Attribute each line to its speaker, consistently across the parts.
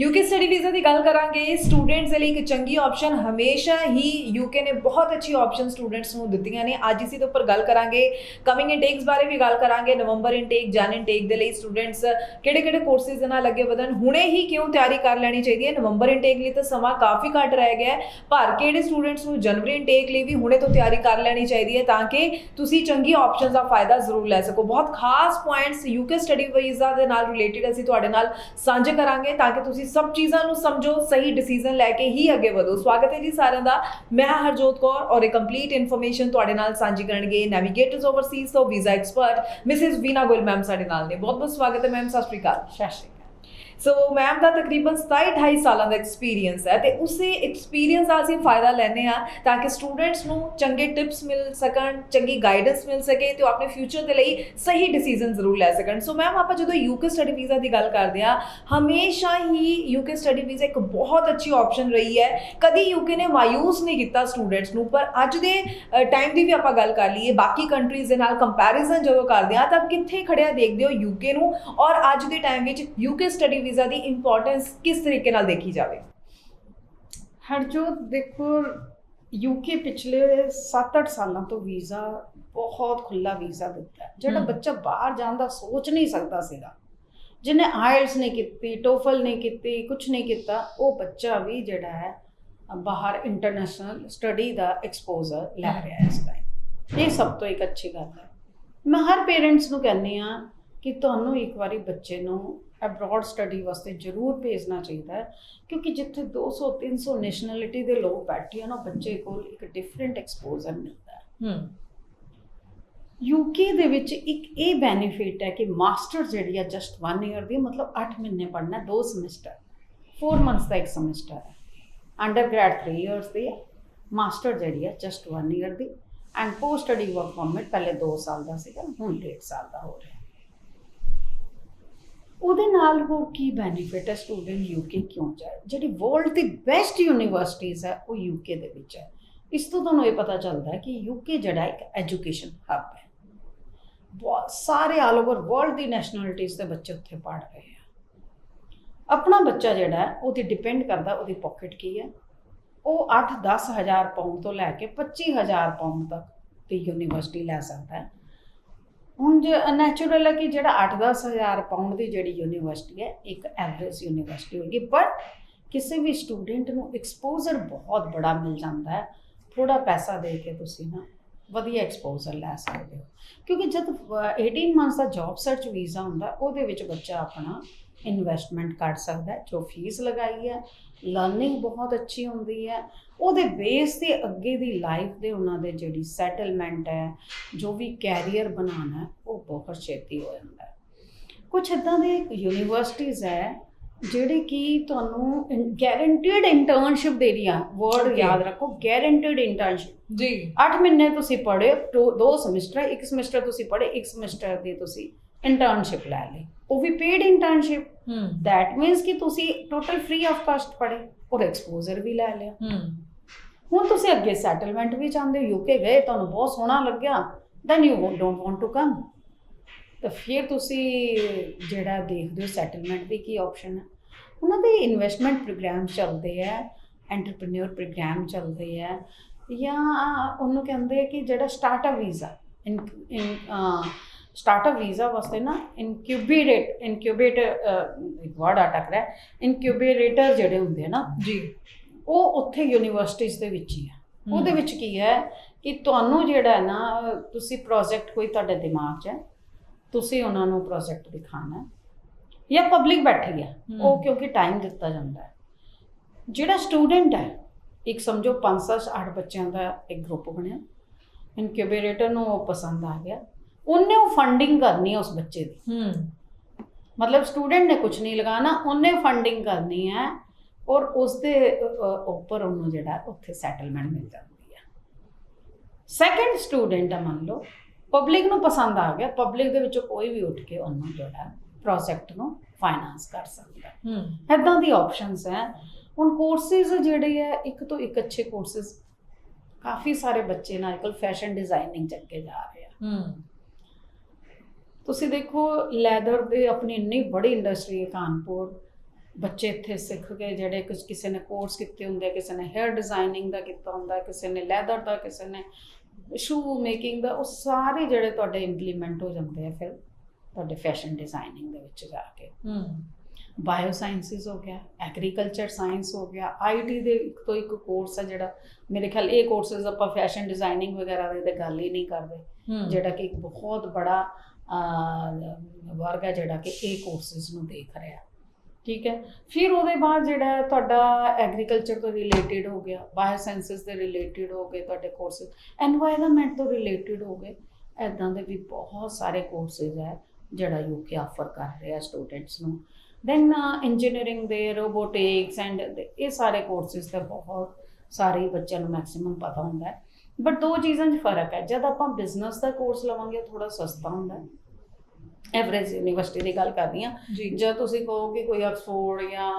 Speaker 1: UK study visa ਦੀ ਗੱਲ ਕਰਾਂਗੇ students ਦੇ ਲਈ ਇੱਕ ਚੰਗੀ ਆਪਸ਼ਨ ਹਮੇਸ਼ਾ ਹੀ ਯੂਕੇ ਨੇ ਬਹੁਤ ਅੱਛੀ ਆਪਸ਼ਨ ਸਟੂਡੈਂਟਸ ਨੂੰ ਦਿੱਤੀਆਂ ਨੇ ਅੱਜ ਇਸੇ ਦੇ ਉੱਪਰ ਗੱਲ ਕਰਾਂਗੇ ਕਮਿੰਗ ਇਨਟੇਕਸ ਬਾਰੇ ਵੀ ਗੱਲ ਕਰਾਂਗੇ ਨਵੰਬਰ ਇਨਟੇਕ ਜਨ ਇਨਟੇਕ ਦੇ ਲਈ ਸਟੂਡੈਂਟਸ ਕਿਹੜੇ ਕਿਹੜੇ ਕੋਰਸਿਸ ਦੇ ਨਾਲ ਅੱਗੇ ਵਧਣ ਹੁਣੇ ਹੀ ਕਿਉਂ ਤਿਆਰੀ ਕਰ ਲੈਣੀ ਚਾਹੀਦੀ ਹੈ ਨਵੰਬਰ ਇਨਟੇਕ ਲਈ ਤਾਂ ਸਮਾਂ ਕਾਫੀ ਘੱਟ ਰਹਿ ਗਿਆ ਹੈ ਪਰ ਕਿਹੜੇ ਸਟੂਡੈਂਟਸ ਨੂੰ ਜਨਵਰੀ ਇਨਟੇਕ ਲਈ ਵੀ ਹੁਣੇ ਤੋਂ ਤਿਆਰੀ ਕਰ ਲੈਣੀ ਚਾਹੀਦੀ ਹੈ ਤਾਂ ਕਿ ਤੁਸੀਂ ਚੰਗੀ ਆਪਸ਼ਨਸ ਦਾ ਫਾਇਦਾ ਜ਼ਰੂਰ ਲੈ ਸਕੋ ਬਹੁਤ ਖਾਸ ਪੁਆਇੰਟਸ ਯੂਕੇ ਸਟੱਡੀ ਵੀਜ਼ਾ ਦੇ ਨਾਲ ਰਿਲੇਟਡ ਅਸੀਂ ਤੁਹਾਡੇ ਨਾਲ ਸਾਂਝੇ ਕਰਾਂਗੇ ਤਾਂ ਕਿ ਤੁਸੀਂ ਸਭ ਚੀਜ਼ਾਂ ਨੂੰ ਸਮਝੋ, ਸਹੀ ਡਿਸੀਜਨ ਲੈ ਕੇ ਹੀ ਅੱਗੇ ਵਧੋ। ਸਵਾਗਤ ਹੈ ਜੀ ਸਾਰਿਆਂ ਦਾ। ਮੈਂ ਹਰਜੋਤ ਕੌਰ ਔਰ ਇਹ ਕੰਪਲੀਟ ਇਨਫੋਰਮੇਸ਼ਨ ਤੁਹਾਡੇ ਨਾਲ ਸਾਂਝੀ ਕਰਨਗੇ ਨੈਵੀਗੇਟਰਸ ਓਵਰਸੀਜ਼ ਤੋਂ visa expert Mrs Veena Goyal ma'am ਸਾਡੇ ਨਾਲ ਨੇ। ਬਹੁਤ ਬਹੁਤ ਸਵਾਗਤ ਹੈ ਮੈਮ ਸਤਿ ਸ਼੍ਰੀ ਅਕਾਲ।
Speaker 2: ਸਤਿ ਸ਼੍ਰੀ ਅਕਾਲ।
Speaker 1: ਸੋ ਮੈਮ ਦਾ ਤਕਰੀਬਨ 27 28 ਸਾਲਾਂ ਦਾ ਐਕਸਪੀਰੀਅੰਸ ਹੈ ਤੇ ਉਸੇ ਐਕਸਪੀਰੀਅੰਸ ਦਾ ਅਸੀਂ ਫਾਇਦਾ ਲੈਣੇ ਆ ਤਾਂ ਕਿ ਸਟੂਡੈਂਟਸ ਨੂੰ ਚੰਗੇ ਟਿਪਸ ਮਿਲ ਸਕਣ, ਚੰਗੀ ਗਾਈਡੈਂਸ ਮਿਲ ਸਕੇ ਤੇ ਉਹ ਆਪਣੇ ਫਿਊਚਰ ਦੇ ਲਈ ਸਹੀ ਡਿਸੀਜਨ ਜ਼ਰੂਰ ਲੈ ਸਕਣ। ਸੋ ਮੈਮ ਆਪਾਂ ਜਦੋਂ ਯੂਕੇ ਸਟੱਡੀ ਵੀਜ਼ਾ ਦੀ ਗੱਲ ਕਰਦੇ ਆ ਹਮੇਸ਼ਾ ਹੀ ਯੂਕੇ ਸਟੱਡੀ ਵੀਜ਼ਾ ਇੱਕ ਬਹੁਤ ਅੱਛੀ ਆਪਸ਼ਨ ਰਹੀ ਹੈ। ਕਦੀ ਯੂਕੇ ਨੇ ਮਾਯੂਸ ਨਹੀਂ ਕੀਤਾ ਸਟੂਡੈਂਟਸ ਨੂੰ, ਪਰ ਅੱਜ ਦੇ ਟਾਈਮ ਦੀ ਵੀ ਆਪਾਂ ਗੱਲ ਕਰ ਲਈਏ, ਬਾਕੀ ਕੰਟਰੀਜ਼ ਦੇ ਨਾਲ ਕੰਪੈਰੀਜ਼ਨ ਜਦੋਂ ਕਰਦੇ ਆ ਤਾਂ ਕਿੱਥੇ ਖੜਿਆ ਦੇਖਦੇ ਹੋ ਯੂਕੇ ਨੂੰ ਔਰ ਅੱਜ ਦੇ ਟਾਈਮ ਵਿੱਚ ਯੂਕੇ ਸਟੱਡੀ ਵੀਜ਼ਾ ਦੀ ਇੰਪੋਰਟੈਂਸ ਕਿਸ ਤਰੀਕੇ ਨਾਲ ਦੇਖੀ ਜਾਵੇ?
Speaker 2: ਹਰਜੋਤ ਦੇਖੋ ਯੂਕੇ ਪਿਛਲੇ 7-8 ਸਾਲਾਂ ਤੋਂ ਵੀਜ਼ਾ ਬਹੁਤ ਖੁੱਲਾ ਵੀਜ਼ਾ ਦਿੱਤਾ। ਹੈ ਜਿਹੜਾ। ਬੱਚਾ ਬਾਹਰ ਜਾਣ ਦਾ ਸੋਚ ਨਹੀਂ ਸਕਦਾ ਸੀਗਾ। ਜਿਹਨੇ ਆਇਲਸ ਨਹੀਂ ਕੀਤੀ ਟੋਫਲ ਨਹੀਂ ਕੀਤੀ ਕੁਝ ਨਹੀਂ ਕੀਤਾ ਉਹ ਬੱਚਾ ਵੀ ਜਿਹੜਾ ਹੈ ਬਾਹਰ ਇੰਟਰਨੈਸ਼ਨਲ ਸਟੱਡੀ ਦਾ ਐਕਸਪੋਜ਼ਰ ਲੈ ਰਿਹਾ ਹੈ ਇਸ ਟਾਈਮ ਇਹ ਸਭ ਤੋਂ ਇੱਕ ਅੱਛੀ ਗੱਲ ਹੈ। ਮੈਂ ਹਰ ਪੇਰੈਂਟਸ ਨੂੰ ਕਹਿੰਦੀ ਆ ਕਿ ਤੁਹਾਨੂੰ ਇੱਕ ਵਾਰੀ ਬੱਚੇ ਨੂੰ ਅਬਰੋਡ ਸਟੱਡੀ ਵਾਸਤੇ ਜ਼ਰੂਰ ਭੇਜਣਾ ਚਾਹੀਦਾ ਹੈ ਕਿਉਂਕਿ ਜਿੱਥੇ 200 300 ਨੈਸ਼ਨੈਲਿਟੀ ਦੇ ਲੋਕ ਬੈਠੇ ਹਨ ਉਹ ਬੱਚੇ ਕੋਲ ਇੱਕ ਡਿਫਰੈਂਟ ਐਕਸਪੋਜ਼ਰ ਮਿਲਦਾ ਹੈ।
Speaker 1: ਹਮ
Speaker 2: ਯੂਕੇ ਦੇ ਵਿੱਚ ਇੱਕ ਇਹ ਬੈਨੀਫਿਟ ਹੈ ਕਿ ਮਾਸਟਰ ਜਿਹੜੀ ਹੈ ਜਸਟ 1 ਇਅਰ ਦੀ ਮਤਲਬ 8 ਮਹੀਨੇ ਪੜ੍ਹਨਾ ਹੈ, ਦੋ ਸਮੈਸਟਰ 4 ਮੰਥਸ ਦਾ ਇੱਕ ਸਮੈਸਟਰ ਹੈ। ਅੰਡਰਗ੍ਰੈਡ 3 ਇਅਰਸ ਦੀ ਹੈ। ਮਾਸਟਰ ਜਿਹੜੀ ਹੈ just 1 year the. And post study work permit ਪਹਿਲੇ 2 ਸਾਲ ਦਾ ਸੀਗਾ ਹੁਣ 1.5 ਸਾਲ ਦਾ ਹੋ ਰਿਹਾ ਹੈ। ਉਹਦੇ ਨਾਲ ਹੋਰ ਕੀ ਬੈਨੀਫਿਟ ਹੈ ਸਟੂਡੈਂਟ ਯੂਕੇ ਕਿਉਂ ਜਾਏ? ਜਿਹੜੀ ਵਰਲਡ ਦੀ ਬੈਸਟ ਯੂਨੀਵਰਸਿਟੀਜ਼ ਹੈ, ਉਹ ਯੂਕੇ ਦੇ ਵਿੱਚ ਹੈ। ਇਸ ਤੋਂ ਤੁਹਾਨੂੰ ਇਹ ਪਤਾ ਚੱਲਦਾ ਹੈ ਕਿ ਯੂਕੇ ਜਿਹੜਾ ਇੱਕ ਐਜੂਕੇਸ਼ਨ ਹੱਬ ਹੈ। ਬਹੁਤ ਸਾਰੇ ਆਲ ਓਵਰ ਵਰਲਡ ਦੀ ਨੈਸ਼ਨੈਲਿਟੀਜ਼ ਦੇ ਬੱਚੇ ਉੱਥੇ ਪੜ੍ਹ ਰਹੇ ਆ। ਆਪਣਾ ਬੱਚਾ ਜਿਹੜਾ ਉਹ 'ਤੇ ਡਿਪੈਂਡ ਕਰਦਾ ਉਹਦੀ ਪਾਕਟ ਕੀ ਹੈ? ਉਹ 8-10 ਹਜ਼ਾਰ ਪਾਉਂਡ ਤੋਂ ਲੈ ਕੇ 25000 ਪਾਉਂਡ ਤੱਕ ਦੀ ਯੂਨੀਵਰਸਿਟੀ ਲੈ ਸਕਦਾ ਹੈ। ਹੁਣ ਜੇ ਨੈਚੁਰਲ ਹੈ ਕਿ ਜਿਹੜਾ 8-10 ਹਜ਼ਾਰ ਪਾਉਂਡ ਦੀ ਜਿਹੜੀ ਯੂਨੀਵਰਸਿਟੀ ਹੈ ਇੱਕ ਐਵਰੇਜ ਯੂਨੀਵਰਸਿਟੀ ਹੋਏਗੀ ਬਟ ਕਿਸੇ ਵੀ ਸਟੂਡੈਂਟ ਨੂੰ ਐਕਸਪੋਜ਼ਰ ਬਹੁਤ ਬੜਾ ਮਿਲ ਜਾਂਦਾ ਹੈ। ਥੋੜਾ ਪੈਸਾ ਦੇ ਕੇ ਤੁਸੀਂ ਨਾ ਵਧੀਆ ਐਕਸਪੋਜ਼ਰ ਲੈ ਸਕਦੇ ਹੋ। ਕਿਉਂਕਿ ਜਦ ਅਹ, 18 ਮੰਥਸ ਦਾ ਜੌਬ ਸਰਚ ਵੀਜ਼ਾ ਹੁੰਦਾ ਉਹਦੇ ਵਿੱਚ ਬੱਚਾ ਆਪਣਾ ਇਨਵੈਸਟਮੈਂਟ ਕਰ ਸਕਦਾ ਜੋ ਫੀਸ ਲਗਾਈ ਹੈ ਲਰਨਿੰਗ ਬਹੁਤ ਅੱਛੀ ਹੁੰਦੀ ਹੈ ਉਹਦੇ ਬੇਸ ਤੇ ਅੱਗੇ ਦੀ ਲਾਈਫ ਦੇ ਉਹਨਾਂ ਦੇ ਜਿਹੜੀ ਸੈਟਲਮੈਂਟ ਹੈ ਜੋ ਵੀ ਕੈਰੀਅਰ ਬਣਾਉਣਾ ਉਹ ਬਹੁਤ ਛੇਤੀ ਹੋ ਜਾਂਦਾ ਹੈ। ਕੁਝ ਇਦਾਂ ਦੇ ਯੂਨੀਵਰਸਿਟੀਜ਼ ਹੈ ਜਿਹੜੇ ਕਿ ਤੁਹਾਨੂੰ ਗੈਰੰਟੀਡ ਇੰਟਰਨਸ਼ਿਪ ਦੇ ਰਹੀਆਂ ਵਰਡ. ਯਾਦ ਰੱਖੋ ਗੈਰੰਟੀਡ ਇੰਟਰਨਸ਼ਿਪ
Speaker 1: ਜੀ।
Speaker 2: 8 ਮਹੀਨੇ ਤੁਸੀਂ ਪੜ੍ਹੇ ਦੋ ਸਮੈਸਟਰ ਇੱਕ ਸਮੈਸਟਰ ਤੁਸੀਂ ਪੜ੍ਹੇ ਇੱਕ ਸਮੈਸਟਰ ਦੀ ਤੁਸੀਂ ਇੰਟਰਨਸ਼ਿਪ ਲੈ ਲਈ। ਉਹ ਵੀ paid internship
Speaker 1: hmm
Speaker 2: that means ਕਿ ਤੁਸੀਂ ਟੋਟਲ ਫ੍ਰੀ ਆਫ ਕਾਸਟ ਪੜ੍ਹੇ ਔਰ ਐਕਸਪੋਜ਼ਰ ਵੀ ਲੈ ਲਿਆ।
Speaker 1: ਹਮ
Speaker 2: ਹੁਣ ਤੁਸੀਂ ਅੱਗੇ ਸੈਟਲਮੈਂਟ ਵੀ ਚਾਹੁੰਦੇ ਹੋ। ਯੂਕੇ ਗਏ ਤੁਹਾਨੂੰ ਬਹੁਤ ਸੋਹਣਾ ਲੱਗਿਆ। Then you don't want to come ਤਾਂ ਫਿਰ ਤੁਸੀਂ ਜਿਹੜਾ ਦੇਖਦੇ ਹੋ ਸੈਟਲਮੈਂਟ ਦੀ ਕੀ ਆਪਸ਼ਨ ਹੈ। ਉਹਨਾਂ ਦੇ ਇਨਵੈਸਟਮੈਂਟ ਪ੍ਰੋਗਰਾਮ ਚੱਲਦੇ ਆ ਐਂਟਰਪ੍ਰੀਨਿਓਰ ਪ੍ਰੋਗਰਾਮ ਚੱਲਦੇ ਆ। ਜਾਂ ਉਹਨੂੰ ਕਹਿੰਦੇ ਕਿ ਜਿਹੜਾ startup visa in startup visa ਵਾਸਤੇ ਨਾ ਇਨਕਿਊਬੇਟਰ ਇਨਕਿਊਬੇਟਰ ਇੱਕ ਵਰਡ ਅਟਕ ਰਿਹਾ ਇਨਕਿਊਬੇਟਰ ਜਿਹੜੇ ਹੁੰਦੇ ਆ ਨਾ
Speaker 1: ਜੀ
Speaker 2: ਉਹ ਉੱਥੇ ਯੂਨੀਵਰਸਿਟੀਜ਼ ਦੇ ਵਿੱਚ ਹੀ ਹੈ। ਉਹਦੇ ਵਿੱਚ ਕੀ ਹੈ ਕਿ ਤੁਹਾਨੂੰ ਜਿਹੜਾ ਹੈ ਨਾ ਤੁਸੀਂ ਪ੍ਰੋਜੈਕਟ ਕੋਈ ਤੁਹਾਡੇ ਦਿਮਾਗ 'ਚ ਹੈ ਤੁਸੀਂ ਉਹਨਾਂ ਨੂੰ ਪ੍ਰੋਜੈਕਟ ਦਿਖਾਣਾ ਹੈ ਜਾਂ ਪਬਲਿਕ ਬੈਠੀ ਹੈ। ਉਹ ਕਿਉਂਕਿ ਟਾਈਮ ਦਿੱਤਾ ਜਾਂਦਾ ਹੈ ਜਿਹੜਾ ਸਟੂਡੈਂਟ ਹੈ ਇੱਕ ਸਮਝੋ 5-7 8 ਬੱਚਿਆਂ ਦਾ ਇੱਕ ਗਰੁੱਪ ਬਣਿਆ ਇਨਕਿਊਬੇਟਰ ਨੂੰ ਉਹ ਪਸੰਦ ਆ ਗਿਆ ਉਹਨੇ ਉਹ ਫੰਡਿੰਗ ਕਰਨੀ ਹੈ ਉਸ ਬੱਚੇ ਦੀ।
Speaker 1: ਹਮ
Speaker 2: ਮਤਲਬ ਸਟੂਡੈਂਟ ਨੇ ਕੁਝ ਨਹੀਂ ਲਗਾਣਾ ਉਹਨੇ ਫੰਡਿੰਗ ਕਰਨੀ ਹੈ ਔਰ ਉਸ ਦੇ ਉੱਪਰ ਉਹਨੂੰ ਜਿਹੜਾ ਉੱਥੇ ਸੈਟਲਮੈਂਟ ਮਿਲ ਜਾਂਦੀ ਹੈ ਸੈਕੰਡ ਸਟੂਡੈਂਟ ਆ ਮੰਨ ਲਓ ਪਬਲਿਕ ਨੂੰ ਪਸੰਦ ਆ ਗਿਆ ਪਬਲਿਕ ਦੇ ਵਿੱਚੋਂ ਕੋਈ ਵੀ ਉੱਠ ਕੇ ਉਹਨੂੰ ਜਿਹੜਾ ਪ੍ਰੋਜੈਕਟ ਨੂੰ ਫਾਈਨਾਂਸ ਕਰ ਸਕਦਾ। ਹੈ।
Speaker 1: ਹਮ
Speaker 2: ਇਦਾਂ ਦੀ ਆਪਸ਼ਨਸ ਹੈ ਹੁਣ ਕੋਰਸਿਸ ਜਿਹੜੇ ਹੈ ਇੱਕ ਤੋਂ ਇੱਕ ਅੱਛੇ ਕੋਰਸਿਸ ਕਾਫੀ ਸਾਰੇ ਬੱਚੇ ਨਾ ਅੱਜਕੱਲ ਫੈਸ਼ਨ ਡਿਜ਼ਾਈਨਿੰਗ ਚ ਅੱਗੇ ਜਾ ਰਹੇ ਆ।
Speaker 1: ਹਮ
Speaker 2: ਤੁਸੀਂ ਦੇਖੋ ਲੈਦਰ ਦੇ ਆਪਣੀ ਇੰਨੀ ਬੜੀ ਇੰਡਸਟਰੀ ਹੈ ਕਾਨਪੁਰ। ਬੱਚੇ ਇੱਥੇ ਸਿੱਖ ਕੇ ਜਿਹੜੇ ਕੁਝ ਕਿਸੇ ਨੇ ਕੋਰਸ ਕੀਤੇ ਹੁੰਦੇ ਆ ਕਿਸੇ ਨੇ ਹੈਅਰ ਡਿਜ਼ਾਈਨਿੰਗ ਦਾ ਕੀਤਾ ਹੁੰਦਾ ਕਿਸੇ ਨੇ ਲੈਦਰ ਦਾ ਕਿਸੇ ਨੇ ਸ਼ੂ ਮੇਕਿੰਗ ਦਾ ਉਹ ਸਾਰੇ ਜਿਹੜੇ ਤੁਹਾਡੇ ਇੰਪਲੀਮੈਂਟ ਹੋ ਜਾਂਦੇ ਆ ਫਿਰ ਤੁਹਾਡੇ ਫੈਸ਼ਨ ਡਿਜ਼ਾਈਨਿੰਗ ਦੇ ਵਿੱਚ ਜਾ ਕੇ।
Speaker 1: ਹੂੰ।
Speaker 2: ਬਾਇਓ ਸਾਇੰਸਿਸ ਹੋ ਗਿਆ ਐਗਰੀਕਲਚਰ ਸਾਇੰਸ ਹੋ ਗਿਆ ਆਈਟੀ ਦੇ ਇੱਕ ਤੋਂ ਇੱਕ ਕੋਰਸ ਹੈ ਜਿਹੜਾ ਮੇਰੇ ਖਿਆਲ ਇਹ ਕੋਰਸਸ ਆਪਾਂ ਫੈਸ਼ਨ ਡਿਜ਼ਾਈਨਿੰਗ ਵਗੈਰਾ ਦੀ ਤੇ ਗੱਲ ਹੀ ਨਹੀਂ ਕਰਦੇ। ਜਿਹੜਾ ਕਿ ਇੱਕ ਬਹੁਤ ਬੜਾ ਵਰਗ ਹੈ ਜਿਹੜਾ ਕਿ ਇਹ ਕੋਰਸਸ ਨੂੰ ਦੇਖ ਰਿਹਾ ਠੀਕ ਹੈ? ਫਿਰ ਉਹਦੇ ਬਾਅਦ ਜਿਹੜਾ ਤੁਹਾਡਾ ਐਗਰੀਕਲਚਰ ਤੋਂ ਰਿਲੇਟਡ ਹੋ ਗਿਆ ਬਾਇਓ ਸਾਇੰਸਸ ਦੇ ਰਿਲੇਟਡ ਹੋ ਗਏ ਤੁਹਾਡੇ ਕੋਰਸਸ এনवायरमेंट ਤੋਂ ਰਿਲੇਟਡ ਹੋ ਗਏ ਐਦਾਂ ਦੇ ਵੀ ਬਹੁਤ ਸਾਰੇ ਕੋਰਸਸ ਹੈ ਜਿਹੜਾ ਯੂ ਕੇ ਆਫਰ ਕਰ ਰਿਹਾ ਸਟੂਡੈਂਟਸ ਨੂੰ। ਦੈਨ ਇੰਜੀਨੀਅਰਿੰਗ ਦੇ ਰੋਬੋਟਿਕਸ ਐਂਡ ਇਹ ਸਾਰੇ ਕੋਰਸਸ ਦਾ ਬਹੁਤ ਸਾਰੇ ਬੱਚਿਆਂ ਨੂੰ ਮੈਕਸਿਮਮ ਪਤਾ ਹੁੰਦਾ ਹੈ। ਬਟ ਦੋ ਚੀਜ਼ਾਂ 'ਚ ਫ਼ਰਕ ਹੈ। ਜਦ ਆਪਾਂ ਬਿਜ਼ਨਸ ਦਾ ਕੋਰਸ ਲਵਾਂਗੇ ਥੋੜਾ ਸਸਤਾ ਹੁੰਦਾ ਹੈ। ਐਵਰੇਜ ਯੂਨੀਵਰਸਿਟੀ ਦੀ ਗੱਲ ਕਰ ਰਹੀ ਹਾਂ।
Speaker 1: ਜੀ।
Speaker 2: ਤੁਸੀਂ ਕਹੋ ਕਿ ਕੋਈ ਆਕਸਫੋਰਡ ਜਾਂ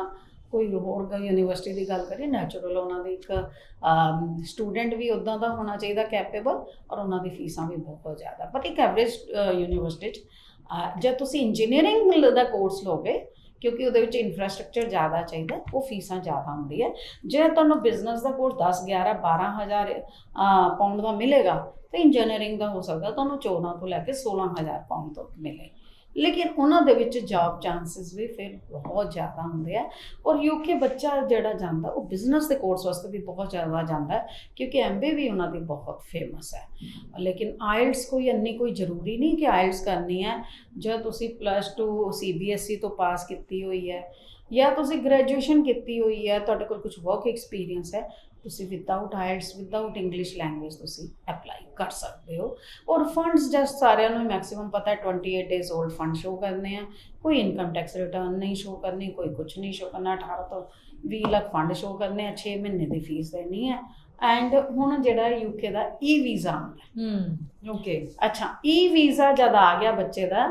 Speaker 2: ਕੋਈ ਹੋਰ ਦਾ ਯੂਨੀਵਰਸਿਟੀ ਦੀ ਗੱਲ ਕਰੀਏ ਨੈਚੁਰਲ ਉਹਨਾਂ ਦੀ ਇੱਕ ਸਟੂਡੈਂਟ ਵੀ ਉਦਾਂ ਦਾ ਹੋਣਾ ਚਾਹੀਦਾ ਕੈਪੇਬਲ ਔਰ ਉਹਨਾਂ ਦੀ ਫੀਸਾਂ ਵੀ ਬਹੁਤ ਜ਼ਿਆਦਾ। ਬਟ ਇੱਕ ਐਵਰੇਜ ਯੂਨੀਵਰਸਿਟੀ 'ਚ ਜੇ ਤੁਸੀਂ ਇੰਜੀਨੀਅਰਿੰਗ ਦਾ ਕੋਰਸ ਲੋਗੇ ਕਿਉਂਕਿ ਉਹਦੇ ਵਿੱਚ ਇਨਫਰਾਸਟ੍ਰਕਚਰ ਜ਼ਿਆਦਾ ਚਾਹੀਦਾ, ਉਹ ਫੀਸਾਂ ਜ਼ਿਆਦਾ ਹੁੰਦੀ ਹੈ ਜੇ ਤੁਹਾਨੂੰ ਬਿਜ਼ਨਸ ਦਾ ਕੋਰਸ 10 11 12000 ਪਾਉਂਡ ਦਾ ਮਿਲੇਗਾ, ਤਾਂ ਇੰਜੀਨੀਅਰਿੰਗ ਦਾ ਹੋ ਸਕਦਾ, ਤੁਹਾਨੂੰ 14 ਤੋਂ ਲੈ ਕੇ 16000 ਪਾਉਂਡ ਤੱਕ ਮਿਲੇ ਲੇਕਿਨ ਉਹਨਾਂ ਦੇ ਵਿੱਚ ਜੌਬ ਚਾਂਸਸ ਵੀ ਫਿਰ ਬਹੁਤ ਜ਼ਿਆਦਾ ਹੁੰਦੇ ਆ। ਔਰ ਯੂਕੇ ਬੱਚਾ ਜਿਹੜਾ ਜਾਂਦਾ, ਉਹ ਬਿਜ਼ਨਸ ਦੇ ਕੋਰਸ ਵਾਸਤੇ ਵੀ ਬਹੁਤ ਜ਼ਿਆਦਾ ਜਾਂਦਾ ਹੈ, ਕਿਉਂਕਿ ਐਮਬੀ ਵੀ ਉਹਨਾਂ ਦੀ ਬਹੁਤ ਫੇਮਸ ਹੈ। ਲੇਕਿਨ ਆਇਲਟਸ ਕੋਈ ਇੰਨੀ ਕੋਈ ਜ਼ਰੂਰੀ ਨਹੀਂ ਕਿ ਆਇਲਟਸ ਕਰਨੀ ਹੈ। ਜੇ ਤੁਸੀਂ ਪਲੱਸ 2 ਸੀਬੀਐਸਈ E ਤੋਂ ਪਾਸ ਕੀਤੀ ਹੋਈ ਹੈ ਜਾਂ ਤੁਸੀਂ ਗ੍ਰੈਜੂਏਸ਼ਨ ਕੀਤੀ ਹੋਈ ਹੈ ਤੁਹਾਡੇ ਕੋਲ ਕੁਝ ਵਰਕ ਐਕਸਪੀਰੀਅੰਸ ਹੈ ਤੁਸੀਂ without IELTS without English language ਤੁਸੀਂ ਅਪਲਾਈ ਕਰ ਸਕਦੇ ਹੋ। ਔਰ ਫੰਡਸ ਜਸਟ ਸਾਰਿਆਂ ਨੂੰ ਮੈਕਸਿਮਮ ਪਤਾ ਹੈ 28 ਡੇਜ਼ 올ਡ ਫੰਡ ਸ਼ੋ ਕਰਨੇ ਆ ਕੋਈ ਇਨਕਮ ਟੈਕਸ ਰਿਟਰਨ ਨਹੀਂ ਸ਼ੋ ਕਰਨੀ ਕੋਈ ਕੁਝ ਨਹੀਂ ਸ਼ੋ ਕਰਨਾ 18 ਤੋਂ 20 ਲੱਖ ਫੰਡ ਸ਼ੋ ਕਰਨੇ ਆ 6 ਮਹੀਨੇ ਦੀ ਫੀਸ ਦੇਣੀ ਹੈ। ਐਂਡ ਹੁਣ ਜਿਹੜਾ ਯੂਕੇ ਦਾ ਈ ਵੀਜ਼ਾ ਆਉਂਦਾ। ਹੂੰ।
Speaker 1: ਓਕੇ
Speaker 2: ਅੱਛਾ ਈ ਵੀਜ਼ਾ ਜਦ ਆ ਗਿਆ ਬੱਚੇ ਦਾ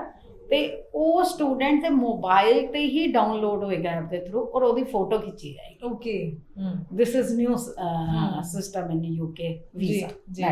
Speaker 2: ਤੇ ਉਹ ਸਟੂਡੈਂਟ ਦੇ ਮੋਬਾਈਲ ਤੇ ਹੀ ਡਾਊਨਲੋਡ ਹੋਏਗਾ ਐਪ ਦੇ ਥਰੂ ਔਰ ਉਹਦੀ ਫੋਟੋ ਖਿੱਚੀ ਜਾਏਗੀ
Speaker 1: ਓਕੇ ਹੂੰ
Speaker 2: this is new uh,
Speaker 1: Hmm.
Speaker 2: system in UK
Speaker 1: ਜੀ,
Speaker 2: visa.
Speaker 1: ਜੀ।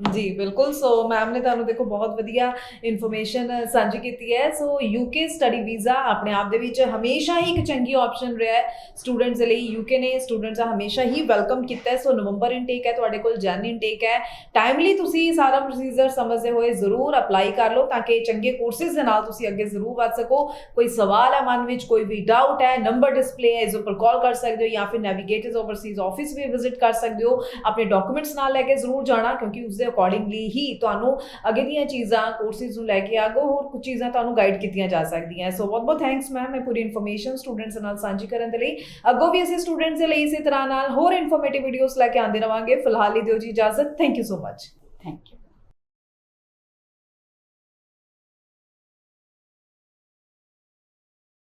Speaker 2: That is very beautiful system
Speaker 1: ਜੀ ਬਿਲਕੁਲ ਸੋ ਮੈਮ ਨੇ ਤੁਹਾਨੂੰ ਦੇਖੋ ਬਹੁਤ ਵਧੀਆ ਇਨਫੋਰਮੇਸ਼ਨ ਸਾਂਝੀ ਕੀਤੀ ਹੈ ਸੋ ਯੂਕੇ ਸਟੱਡੀ ਵੀਜ਼ਾ ਆਪਣੇ ਆਪ ਦੇ ਵਿੱਚ ਹਮੇਸ਼ਾ ਹੀ ਇੱਕ ਚੰਗੀ ਆਪਸ਼ਨ ਰਿਹਾ ਹੈ ਸਟੂਡੈਂਟਸ ਦੇ ਲਈ ਯੂਕੇ ਨੇ ਸਟੂਡੈਂਟਸ ਦਾ ਹਮੇਸ਼ਾ ਹੀ ਵੈਲਕਮ ਕੀਤਾ ਹੈ ਸੋ ਨਵੰਬਰ ਇਨਟੇਕ ਹੈ ਤੁਹਾਡੇ ਕੋਲ ਜਨ ਇਨਟੇਕ ਹੈ ਟਾਈਮਲੀ ਤੁਸੀਂ ਸਾਰਾ ਪ੍ਰੋਸੀਜਰ ਸਮਝਦੇ ਹੋਏ ਜ਼ਰੂਰ ਅਪਲਾਈ ਕਰ ਲਓ ਤਾਂ ਕਿ ਚੰਗੇ ਕੋਰਸਿਸ ਦੇ ਨਾਲ ਤੁਸੀਂ ਅੱਗੇ ਜ਼ਰੂਰ ਵਧ ਸਕੋ ਕੋਈ ਸਵਾਲ ਹੈ ਮਨ ਵਿੱਚ ਕੋਈ ਵੀ ਡਾਊਟ ਹੈ ਨੰਬਰ ਡਿਸਪਲੇ ਹੈ ਇਸ ਉੱਪਰ ਕਾਲ ਕਰ ਸਕਦੇ ਹੋ ਜਾਂ ਫਿਰ ਨੈਵੀਗੇਟਰਸ ਓਵਰਸੀਜ਼ ਆਫਿਸ ਵੀ ਵਿਜ਼ਿਟ ਕਰ ਸਕਦੇ ਹੋ ਆਪਣੇ ਡਾਕੂਮੈਂਟਸ ਨਾਲ ਲੈ ਕੇ ਜ਼ਰੂਰ ਜਾਣਾ ਕਿਉਂਕਿ ਉਸ ਦੇ ਅਕੋਰਡਿੰਗਲੀ ਹੀ ਤੁਹਾਨੂੰ ਅੱਗੇ ਦੀਆਂ ਚੀਜ਼ਾਂ ਕੋਰਸਿਸ ਨੂੰ ਲੈ ਕੇ ਆਗੋ ਹੋਰ ਕੁਝ ਚੀਜ਼ਾਂ ਤੁਹਾਨੂੰ ਗਾਈਡ ਕੀਤੀਆਂ ਜਾ ਸਕਦੀਆਂ। ਸੋ ਬਹੁਤ ਬਹੁਤ ਥੈਂਕਸ ਮੈਮ ਮੈਂ ਪੂਰੀ ਇਨਫੋਰਮੇਸ਼ਨ ਸਟੂਡੈਂਟਸ ਨਾਲ ਸਾਂਝੀ ਕਰਨ ਦੇ ਲਈ। ਅੱਗੋਂ ਵੀ ਅਸੀਂ ਸਟੂਡੈਂਟਸ ਦੇ ਲਈ ਇਸੇ ਤਰ੍ਹਾਂ ਨਾਲ ਹੋਰ ਇਨਫੋਰਮੇਟਿਵ ਵੀਡੀਓਜ਼ ਲੈ ਕੇ ਆਉਂਦੇ ਰਵਾਂਗੇ। ਫਿਲਹਾਲ ਹੀ ਦਿਓ ਜੀ ਇਜਾਜ਼ਤ। Thank you so much
Speaker 2: thank you